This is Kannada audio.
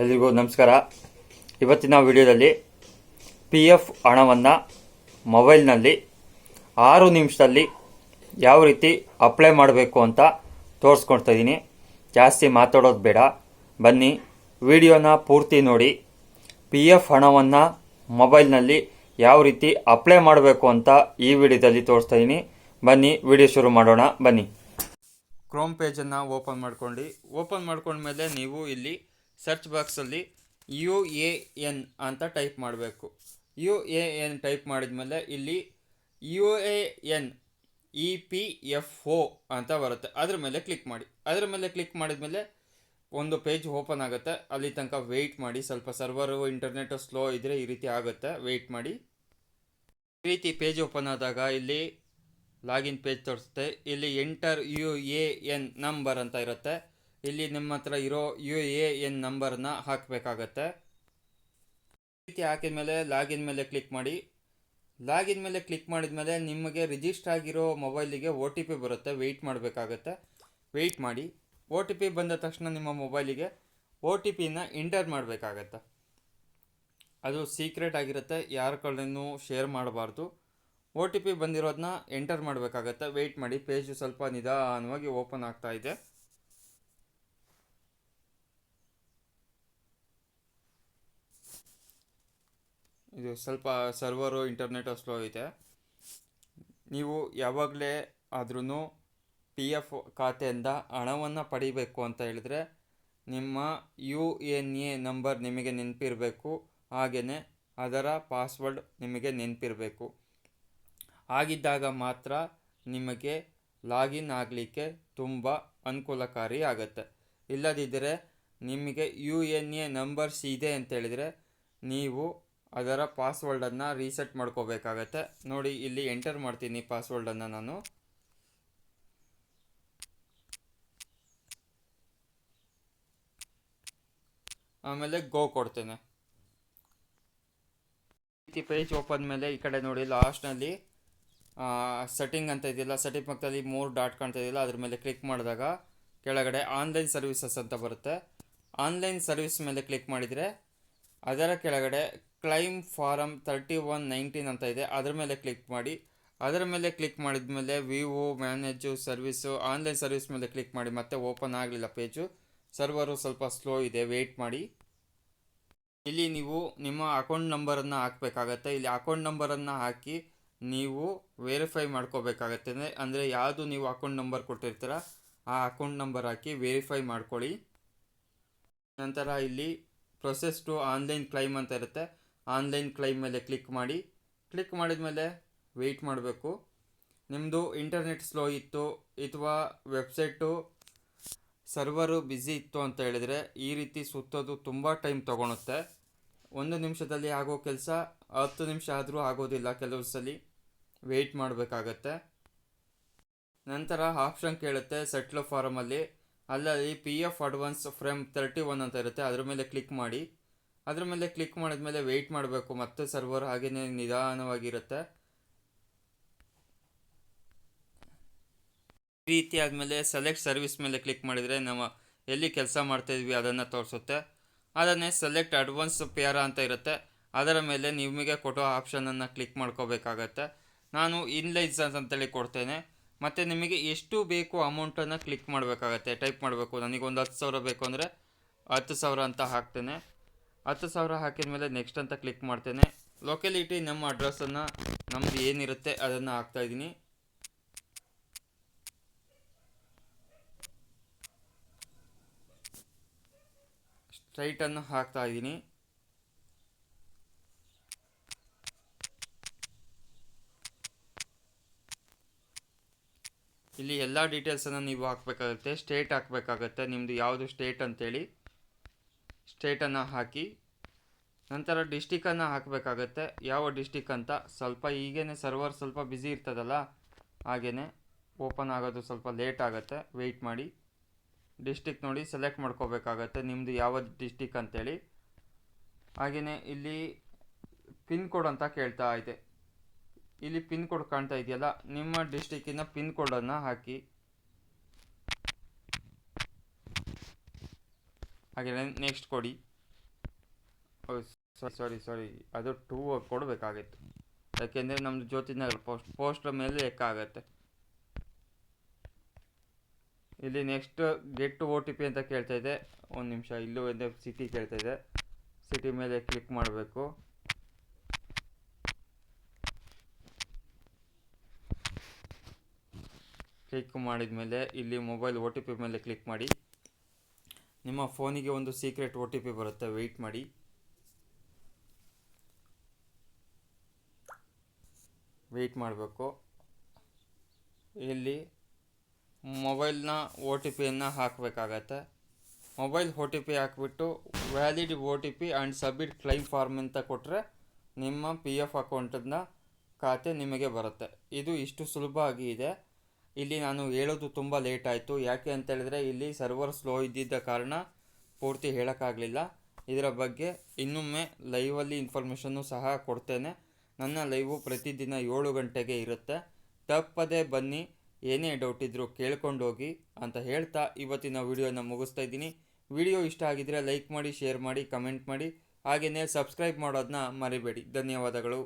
ಎಲ್ರಿಗೂ ನಮಸ್ಕಾರ. ಇವತ್ತಿನ ವಿಡಿಯೋದಲ್ಲಿ ಪಿ ಎಫ್ ಹಣವನ್ನು ಮೊಬೈಲ್ನಲ್ಲಿ ಆರು ನಿಮಿಷದಲ್ಲಿ ಯಾವ ರೀತಿ ಅಪ್ಲೈ ಮಾಡಬೇಕು ಅಂತ ತೋರಿಸ್ಕೊಳ್ತಾ ಇದ್ದೀನಿ. ಜಾಸ್ತಿ ಮಾತಾಡೋದು ಬೇಡ. ಬನ್ನಿ, ವಿಡಿಯೋನ ಪೂರ್ತಿ ನೋಡಿ. ಪಿ ಎಫ್ ಹಣವನ್ನು ಮೊಬೈಲ್ನಲ್ಲಿ ಯಾವ ರೀತಿ ಅಪ್ಲೈ ಮಾಡಬೇಕು ಅಂತ ಈ ವಿಡಿಯೋದಲ್ಲಿ ತೋರಿಸ್ತಾ ಇದ್ದೀನಿ. ಬನ್ನಿ, ವಿಡಿಯೋ ಶುರು ಮಾಡೋಣ. ಬನ್ನಿ. ಕ್ರೋಮ್ ಪೇಜನ್ನು ಓಪನ್ ಮಾಡ್ಕೊಂಡು ಓಪನ್ ಮಾಡ್ಕೊಂಡ್ಮೇಲೆ ನೀವು ಇಲ್ಲಿ ಸರ್ಚ್ ಬಾಕ್ಸಲ್ಲಿ ಯು ಎ ಎನ್ ಅಂತ ಟೈಪ್ ಮಾಡಬೇಕು. ಯು ಎ ಎನ್ ಟೈಪ್ ಮಾಡಿದ್ಮೇಲೆ ಇಲ್ಲಿ U A N E P F O ಅಂತ ಬರುತ್ತೆ. ಅದ್ರ ಮೇಲೆ ಕ್ಲಿಕ್ ಮಾಡಿ. ಅದ್ರ ಮೇಲೆ ಕ್ಲಿಕ್ ಮಾಡಿದ್ಮೇಲೆ ಒಂದು ಪೇಜ್ ಓಪನ್ ಆಗುತ್ತೆ. ಅಲ್ಲಿ ತನಕ ವೆಯ್ಟ್ ಮಾಡಿ. ಸ್ವಲ್ಪ ಸರ್ವರು ಇಂಟರ್ನೆಟ್ ಸ್ಲೋ ಇದ್ದರೆ ಈ ರೀತಿ ಆಗುತ್ತೆ. ವೆಯ್ಟ್ ಮಾಡಿ. ಈ ರೀತಿ ಪೇಜ್ ಓಪನ್ ಆದಾಗ ಇಲ್ಲಿ ಲಾಗಿನ್ ಪೇಜ್ ತೋರಿಸುತ್ತೆ. ಇಲ್ಲಿ enter U A N number ಅಂತ ಇರುತ್ತೆ. ಇಲ್ಲಿ ನಿಮ್ಮ ಹತ್ರ ಇರೋ ಯು ಎ ಎನ್ ನಂಬರ್ನ ಹಾಕಬೇಕಾಗತ್ತೆ. ರೀತಿ ಹಾಕಿದ ಮೇಲೆ ಲಾಗಿನ್ ಮೇಲೆ ಕ್ಲಿಕ್ ಮಾಡಿ. ಲಾಗಿನ್ ಮೇಲೆ ಕ್ಲಿಕ್ ಮಾಡಿದ ಮೇಲೆ ನಿಮಗೆ ರಿಜಿಸ್ಟರ್ ಆಗಿರೋ ಮೊಬೈಲಿಗೆ ಒ ಟಿ ಪಿ ಬರುತ್ತೆ. ವೆಯ್ಟ್ ಮಾಡಬೇಕಾಗತ್ತೆ. ವೆಯ್ಟ್ ಮಾಡಿ. ಒ ಟಿ ಪಿ ಬಂದ ತಕ್ಷಣ ನಿಮ್ಮ ಮೊಬೈಲಿಗೆ ಒ ಟಿ ಪಿನ ಎಂಟರ್ ಮಾಡಬೇಕಾಗತ್ತೆ. ಅದು ಸೀಕ್ರೆಟ್ ಆಗಿರುತ್ತೆ. ಯಾರ ಕಡೆಯೂ ಶೇರ್ ಮಾಡಬಾರ್ದು. ಒ ಟಿ ಪಿ ಬಂದಿರೋದನ್ನ ಎಂಟರ್ ಮಾಡಬೇಕಾಗತ್ತೆ. ವೆಯ್ಟ್ ಮಾಡಿ. ಪೇಜು ಸ್ವಲ್ಪ ನಿಧಾನವಾಗಿ ಓಪನ್ ಆಗ್ತಾ ಇದೆ. ಇದು ಸ್ವಲ್ಪ ಸರ್ವರು ಇಂಟರ್ನೆಟ್ ಸ್ಲೋ ಇದೆ ನೀವು ಯಾವಾಗಲೇ ಆದ್ರೂ ಪಿ ಎಫ್ ಖಾತೆಯಿಂದ ಹಣವನ್ನು ಪಡಿಬೇಕು ಅಂತ ಹೇಳಿದ್ರೆ ನಿಮ್ಮ ಯು ಎನ್ ಎ ನಂಬರ್ ನಿಮಗೆ ನೆನಪಿರಬೇಕು. ಹಾಗೆಯೇ ಅದರ ಪಾಸ್ವರ್ಡ್ ನಿಮಗೆ ನೆನಪಿರಬೇಕು. ಆಗಿದ್ದಾಗ ಮಾತ್ರ ನಿಮಗೆ ಲಾಗಿನ್ ಆಗಲಿಕ್ಕೆ ತುಂಬ ಅನುಕೂಲಕಾರಿ ಆಗುತ್ತೆ. ಇಲ್ಲದಿದ್ದರೆ ನಿಮಗೆ ಯು ಎನ್ ಎ ನಂಬರ್ಸ್ ಇದೆ ಅಂತ ಹೇಳಿದರೆ ನೀವು ಅದರ ಪಾಸ್ವರ್ಡನ್ನು ರೀಸೆಟ್ ಮಾಡ್ಕೋಬೇಕಾಗತ್ತೆ. ನೋಡಿ, ಇಲ್ಲಿ ಎಂಟರ್ ಮಾಡ್ತೀನಿ ಪಾಸ್ವರ್ಡನ್ನು ನಾನು. ಆಮೇಲೆ ಗೋ ಕೊಡ್ತೇನೆ. ರೀತಿ ಪೇಜ್ ಓಪನ್ ಮೇಲೆ ಈ ಕಡೆ ನೋಡಿ, ಲಾಸ್ಟ್ನಲ್ಲಿ ಸೆಟ್ಟಿಂಗ್ ಅಂತ ಇದೆಯಲ್ಲ, ಸೆಟ್ಟಿಂಗ್ ಪಕ್ಕದಲ್ಲಿ ಮೂರು ಡಾಟ್ ಕಾಣ್ತಾ ಇದೆಯಲ್ಲ, ಅದ್ರ ಮೇಲೆ ಕ್ಲಿಕ್ ಮಾಡಿದಾಗ ಕೆಳಗಡೆ ಆನ್ಲೈನ್ ಸರ್ವಿಸಸ್ ಅಂತ ಬರುತ್ತೆ. ಆನ್ಲೈನ್ ಸರ್ವಿಸ್ ಮೇಲೆ ಕ್ಲಿಕ್ ಮಾಡಿದರೆ ಅದರ ಕೆಳಗಡೆ claim form thirty one nineteen ಅಂತ ಇದೆ. ಅದರ ಮೇಲೆ ಕ್ಲಿಕ್ ಮಾಡಿ. ಅದರ ಮೇಲೆ ಕ್ಲಿಕ್ ಮಾಡಿದ ಮೇಲೆ view, manage, service, online service ಮೇಲೆ ಕ್ಲಿಕ್ ಮಾಡಿ. ಮತ್ತೆ ಓಪನ್ ಆಗಲಿಲ್ಲ ಪೇಜು. ಸರ್ವರು ಸ್ವಲ್ಪ ಸ್ಲೋ ಇದೆ. ವೆಯ್ಟ್ ಮಾಡಿ. ಇಲ್ಲಿ ನೀವು ನಿಮ್ಮ ಅಕೌಂಟ್ ನಂಬರನ್ನು ಹಾಕಬೇಕಾಗತ್ತೆ. ಇಲ್ಲಿ ಅಕೌಂಟ್ ನಂಬರನ್ನು ಹಾಕಿ ನೀವು ವೆರಿಫೈ ಮಾಡ್ಕೋಬೇಕಾಗತ್ತೆ. ಅಂದರೆ ಯಾವುದು ನೀವು ಅಕೌಂಟ್ ನಂಬರ್ ಕೊಟ್ಟಿರ್ತೀರ, ಆ ಅಕೌಂಟ್ ನಂಬರ್ ಹಾಕಿ ವೆರಿಫೈ ಮಾಡ್ಕೊಳ್ಳಿ. ನಂತರ ಇಲ್ಲಿ ಪ್ರೊಸೆಸ್ ಟು ಆನ್ಲೈನ್ ಕ್ಲೈಮ್ ಅಂತ ಇರುತ್ತೆ. ಆನ್ಲೈನ್ ಕ್ಲೈಮ್ ಮೇಲೆ ಕ್ಲಿಕ್ ಮಾಡಿ, ಕ್ಲಿಕ್ ಮಾಡಿದ ಮೇಲೆ ವೆಯ್ಟ್ ಮಾಡಬೇಕು. ನಿಮ್ಮದು ಇಂಟರ್ನೆಟ್ ಸ್ಲೋ ಇತ್ತು ಅಥವಾ ವೆಬ್ಸೈಟು ಸರ್ವರು ಬ್ಯುಸಿ ಇತ್ತು ಅಂತ ಹೇಳಿದರೆ ಈ ರೀತಿ ಸುತ್ತೋದು ತುಂಬ ಟೈಮ್ ತೊಗೊಳುತ್ತೆ. ಒಂದು ನಿಮಿಷದಲ್ಲಿ ಆಗೋ ಕೆಲಸ, ಹತ್ತು ನಿಮಿಷ ಆದರೂ ಆಗೋದಿಲ್ಲ ಕೆಲವು ಸಲ, ವೆಯ್ಟ್ ಮಾಡಬೇಕಾಗತ್ತೆ. ನಂತರ ಆಪ್ಷನ್ ಕೇಳುತ್ತೆ ಸೆಟ್ಲ್ ಫಾರಮಲ್ಲಿ. ಅಲ್ಲಲ್ಲಿ P F advance form thirty one ಅಂತ ಇರುತ್ತೆ, ಅದ್ರ ಮೇಲೆ ಕ್ಲಿಕ್ ಮಾಡಿ. ಅದ್ರ ಮೇಲೆ ಕ್ಲಿಕ್ ಮಾಡಿದ ಮೇಲೆ ವೆಯ್ಟ್ ಮಾಡಬೇಕು. ಮತ್ತೆ ಸರ್ವರ್ ಹಾಗೆಯೇ ನಿಧಾನವಾಗಿರುತ್ತೆ. ಈ ರೀತಿ ಆದಮೇಲೆ ಸೆಲೆಕ್ಟ್ ಸರ್ವಿಸ್ ಮೇಲೆ ಕ್ಲಿಕ್ ಮಾಡಿದರೆ ನಾವು ಎಲ್ಲಿ ಕೆಲಸ ಮಾಡ್ತಾಯಿದ್ವಿ ಅದನ್ನು ತೋರಿಸುತ್ತೆ. ಅದನ್ನೇ ಸೆಲೆಕ್ಟ್ ಅಡ್ವಾನ್ಸ್ ಪೇರ ಅಂತ ಇರುತ್ತೆ. ಅದರ ಮೇಲೆ ನಿಮಗೆ ಕೊಡೋ ಆಪ್ಷನನ್ನು ಕ್ಲಿಕ್ ಮಾಡ್ಕೋಬೇಕಾಗತ್ತೆ. ನಾನು ಇನ್ಲೈಸನ್ಸ್ ಅಂತೇಳಿ ಕೊಡ್ತೇನೆ. ಮತ್ತು ನಿಮಗೆ ಎಷ್ಟು ಬೇಕು ಅಮೌಂಟನ್ನು ಕ್ಲಿಕ್ ಮಾಡಬೇಕಾಗತ್ತೆ. ಟೈಪ್ ಮಾಡಬೇಕು. ನನಗೊಂದು ಹತ್ತು ಸಾವಿರ ಬೇಕು ಅಂದರೆ ಹತ್ತು ಸಾವಿರ ಅಂತ ಹಾಕ್ತೇನೆ. ಹತ್ತು ಸಾವಿರ ಹಾಕಿದ ಮೇಲೆ ನೆಕ್ಸ್ಟ್ ಅಂತ ಕ್ಲಿಕ್ ಮಾಡ್ತೇನೆ. ಲೊಕ್ಯಾಲಿಟಿ ನಮ್ಮ ಅಡ್ರೆಸ್ಸನ್ನು ನಮ್ಮದು ಏನಿರುತ್ತೆ ಅದನ್ನು ಹಾಕ್ತಾಯಿದ್ದೀನಿ ಸ್ಟ್ರೈಟನ್ನು ಹಾಕ್ತಾ ಇದ್ದೀನಿ. ಇಲ್ಲಿ ಎಲ್ಲ ಡೀಟೇಲ್ಸನ್ನು ನೀವು ಹಾಕಬೇಕಾಗುತ್ತೆ ಸ್ಟೇಟ್ ಹಾಕಬೇಕಾಗತ್ತೆ ನಿಮ್ಮದು ಯಾವುದು ಸ್ಟೇಟ್ ಅಂತೇಳಿ. ಸ್ಟೇಟನ್ನು ಹಾಕಿ ನಂತರ ಡಿಸ್ಟಿಕನ್ನು ಹಾಕಬೇಕಾಗತ್ತೆ. ಯಾವ ಡಿಸ್ಟಿಕ್ ಅಂತ? ಸ್ವಲ್ಪ ಈಗೇನೆ ಸರ್ವರ್ ಸ್ವಲ್ಪ ಬ್ಯುಸಿ ಇರ್ತದಲ್ಲ ಹಾಗೇ ಓಪನ್ ಆಗೋದು ಸ್ವಲ್ಪ ಲೇಟ್ ಆಗುತ್ತೆ. ವೆಯ್ಟ್ ಮಾಡಿ. ಡಿಸ್ಟಿಕ್ ನೋಡಿ ಸೆಲೆಕ್ಟ್ ಮಾಡ್ಕೋಬೇಕಾಗತ್ತೆ ನಿಮ್ಮದು ಯಾವ ಡಿಸ್ಟಿಕ್ ಅಂತೇಳಿ. ಹಾಗೆಯೇ ಇಲ್ಲಿ ಪಿನ್ ಕೋಡ್ ಅಂತ ಕೇಳ್ತಾ ಇದೆ. ಇಲ್ಲಿ ಪಿನ್ ಕೋಡ್ ಕಾಣ್ತಾ ಇದೆಯಲ್ಲ, ನಿಮ್ಮ ಡಿಸ್ಟಿಕ್ಕಿನ ಪಿನ್ ಕೋಡನ್ನು ಹಾಕಿ. ಹಾಗೆಯೇ ನೆಕ್ಸ್ಟ್ ಕೊಡಿ. ಸಾರಿ ಸಾರಿ ಸಾರಿ ಅದು ಟೂ ಕೊಡಬೇಕಾಗಿತ್ತು. ಯಾಕೆಂದರೆ ನಮ್ಮದು ಜ್ಯೋತಿನಗರ್ ಪೋಸ್ಟ್ ಪೋಸ್ಟ್ರ ಮೇಲೆ ಲೆಕ್ಕ ಆಗುತ್ತೆ. ಇಲ್ಲಿ next get O T P ಅಂತ ಕೇಳ್ತಾ ಇದೆ. ಒಂದು ನಿಮಿಷ, ಇಲ್ಲೂ ಇದೆ ಸಿಟಿ ಕೇಳ್ತಾ ಇದೆ. ಸಿಟಿ ಮೇಲೆ ಕ್ಲಿಕ್ ಮಾಡಬೇಕು. ಕ್ಲಿಕ್ ಮಾಡಿದ ಮೇಲೆ ಇಲ್ಲಿ ಮೊಬೈಲ್ ಓ ಟಿ ಪಿ ಮೇಲೆ ಕ್ಲಿಕ್ ಮಾಡಿ. ನಿಮ್ಮ ಫೋನಿಗೆ ಒಂದು ಸೀಕ್ರೆಟ್ ಒ ಟಿ ಪಿ ಬರುತ್ತೆ. ವೆಯ್ಟ್ ಮಾಡಿ. ವೆಯ್ಟ್ ಮಾಡಬೇಕು. ಇಲ್ಲಿ ಮೊಬೈಲ್ನ ಒ ಟಿ ಪಿಯನ್ನು ಹಾಕಬೇಕಾಗತ್ತೆ. ಮೊಬೈಲ್ ಒ ಟಿ ಪಿ ಹಾಕಿಬಿಟ್ಟು valid O T P and submit claim form ಅಂತ ಕೊಟ್ಟರೆ ನಿಮ್ಮ ಪಿ ಎಫ್ ಅಕೌಂಟನ್ನ ಖಾತೆ ನಿಮಗೆ ಬರುತ್ತೆ. ಇದು ಇಷ್ಟು ಸುಲಭ ಆಗಿ ಇದೆ. ಇಲ್ಲಿ ನಾನು ಹೇಳೋದು ತುಂಬ ಲೇಟ್ ಆಯಿತು. ಯಾಕೆ ಅಂತ ಹೇಳಿದ್ರೆ ಇಲ್ಲಿ ಸರ್ವರ್ ಸ್ಲೋ ಇದ್ದಿದ್ದ ಕಾರಣ ಪೂರ್ತಿ ಹೇಳೋಕ್ಕಾಗಲಿಲ್ಲ. ಇದರ ಬಗ್ಗೆ ಇನ್ನೊಮ್ಮೆ ಲೈವಲ್ಲಿ ಇನ್ಫಾರ್ಮೇಷನ್ನು ಸಹ ಕೊಡ್ತೇನೆ. ನನ್ನ ಲೈವು ಪ್ರತಿದಿನ ಏಳು ಗಂಟೆಗೆ ಇರುತ್ತೆ. ತಪ್ಪದೇ ಬನ್ನಿ. ಏನೇ ಡೌಟ್ ಇದ್ದರೂ ಕೇಳ್ಕೊಂಡೋಗಿ ಅಂತ ಹೇಳ್ತಾ ಇವತ್ತಿನ ವಿಡಿಯೋನ ಮುಗಿಸ್ತಾ ಇದ್ದೀನಿ. ವಿಡಿಯೋ ಇಷ್ಟ ಆಗಿದ್ದರೆ ಲೈಕ್ ಮಾಡಿ ಶೇರ್ ಮಾಡಿ ಕಮೆಂಟ್ ಮಾಡಿ. ಹಾಗೆಯೇ ಸಬ್ಸ್ಕ್ರೈಬ್ ಮಾಡೋದನ್ನ ಮರಿಬೇಡಿ. ಧನ್ಯವಾದಗಳು.